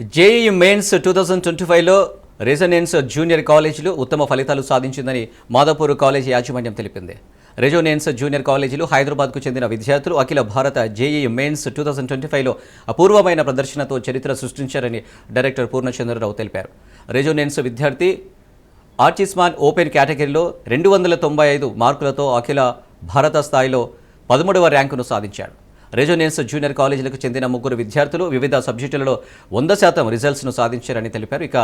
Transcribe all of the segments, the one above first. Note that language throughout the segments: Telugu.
JEE mains two thousand twenty ఫైవ్లో రెజోనెన్స్ జూనియర్ కాలేజీలు ఉత్తమ ఫలితాలు సాధించిందని మాదాపూర్ కాలేజీ యాజమాన్యం తెలిపింది. రెజోనెన్స్ జూనియర్ కాలేజీలు హైదరాబాద్కు చెందిన విద్యార్థులు అఖిల భారత JE mains two thousand twenty ఫైవ్లో అపూర్వమైన ప్రదర్శనతో చరిత్ర సృష్టించారని డైరెక్టర్ పూర్ణచంద్రరావు తెలిపారు. రెజోనెన్స్ విద్యార్థి ఆర్చిస్మాన్ ఓపెన్ కేటగిరీలో రెండు వందల తొంభై ఐదు మార్కులతో అఖిల భారత స్థాయిలో పదమూడవ ర్యాంకును సాధించాడు. రెజోనెన్స్ జూనియర్ కాలేజీలకు చెందిన ముగ్గురు విద్యార్థులు వివిధ సబ్జెక్టులలో వంద శాతం రిజల్ట్స్ను సాధించారని తెలిపారు. ఇక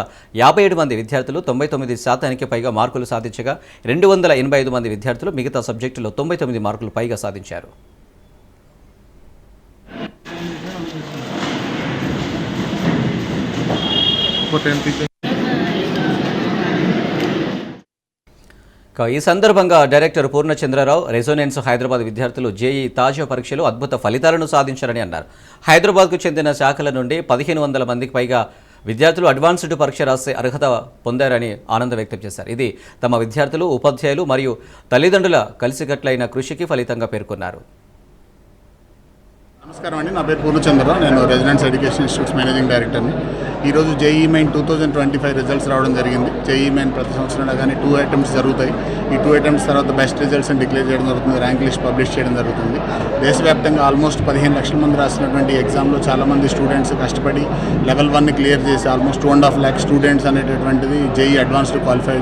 యాభై ఏడు మంది విద్యార్థులు తొంభై తొమ్మిది శాతానికి పైగా మార్కులు సాధించగా రెండు వందల ఎనభై ఐదు మంది విద్యార్థులు మిగతా సబ్జెక్టులో తొంభై తొమ్మిది మార్కులు పైగా సాధించారు. For ఈ సందర్భంగా డైరెక్టర్ పూర్ణచంద్రరావు రెజోనెన్స్ హైదరాబాద్ విద్యార్థులు జేఈ తాజా పరీక్షలు అద్భుత ఫలితాలను సాధించారని అన్నారు. హైదరాబాద్కు చెందిన శాఖల నుండి పదిహేను వందల మందికి పైగా విద్యార్థులు అడ్వాన్స్డ్ పరీక్ష రాసే అర్హత పొందారని ఆనందం వ్యక్తం చేశారు. ఇది తమ విద్యార్థులు ఉపాధ్యాయులు మరియు తల్లిదండ్రుల కలిసికట్లైన కృషికి ఫలితంగా పేర్కొన్నారు. నమస్కారం అండి. నా పేరు పూర్ణచంద్రరావు నేను రెసిడెన్స్ ఎడ్యుకేషన్ ఇన్స్టిట్యూట్స్ మేనేజింగ్ డైరెక్టర్ని. ఈరోజు JE main two thousand twenty five results రావడం జరిగింది. జేఈ మెయిన్ ప్రతి సంవత్సరం కానీ టూ అటెంప్ట్స్ జరుగుతాయి. ఈ టూ అటెంప్ట్స్ తర్వాత బెస్ట్ రిజల్ట్స్ డిక్లేర్ చేయడం జరుగుతుంది ర్యాంక్ లిస్ట్ పబ్లిష్ చేయడం జరుగుతుంది. దేశవ్యాప్తంగా ఆల్మోస్ట్ పదిహేను లక్షల మంది రాసినటువంటి ఎగ్జామ్లో చాలామంది స్టూడెంట్స్ కష్టపడి లెవెల్ వన్ క్లియర్ చేసి almost two and half lakh students అనేటటువంటిది జేఈ అడ్వాన్స్డ్ క్వాలిఫై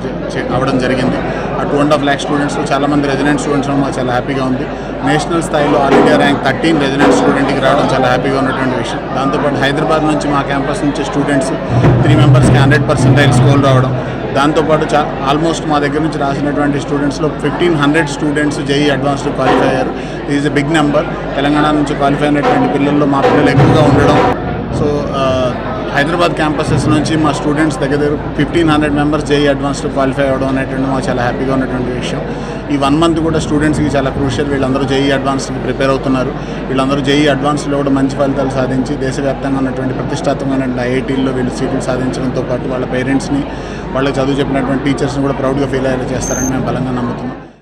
అవ్వడం జరిగింది. ఆ two and half lakh students చాలా మంది రెసిడెంట్ స్టూడెంట్స్ మాకు చాలా హ్యాపీగా ఉంది. నేషనల్ స్థాయిలో all India rank thirteen resident స్టూడెంట్కి రావడం చాలా హ్యాపీగా ఉన్నటువంటి విషయం. దాంతోపాటు హైదరాబాద్ నుంచి మా క్యాంపస్ నుంచి స్టూడెంట్స్ త్రీ మెంబర్స్కి హండ్రెడ్ పర్సెంటైల్ స్కోర్ రావడం. దాంతోపాటు చా ఆల్మోస్ట్ మా దగ్గర నుంచి రాసినటువంటి స్టూడెంట్స్లో fifteen hundred students JE advanced qualify అయ్యారు. Is a big number Telangana నుంచి క్వాలిఫై అయినటువంటి పిల్లల్లో మా పిల్లలు ఎక్కువగా ఉండడం. సో uh, హైదరాబాద్ క్యాంపసెస్ నుంచి మా స్టూడెంట్స్ దగ్గర దగ్గర fifteen hundred members JE advanced qualify అవ్వడం అనేటువంటి మాకు చాలా హ్యాపీగా ఉన్నటువంటి విషయం. ఈ వన్ మంత్ కూడా స్టూడెంట్స్కి చాలా క్రూషియల్. వీళ్ళందరూ జేఈ అడ్వాన్స్కి ప్రిపేర్ అవుతున్నారు. వీళ్ళందరూ జేఈ అడ్వాన్స్లో కూడా మంచి ఫలితాలు సాధించి దేశవ్యాప్తంగా ఉన్నటువంటి ప్రతిష్టాత్మకమైన ఐఐటీల్లో వీళ్ళు సీట్లు సాధించడంతో పాటు వాళ్ళ పేరెంట్స్ని వాళ్ళకి చదువు చెప్పినటువంటి టీచర్స్ని కూడా ప్రౌడ్గా ఫీల్ అయ్యేలా చేస్తారని మేము బలంగా నమ్ముతున్నాం.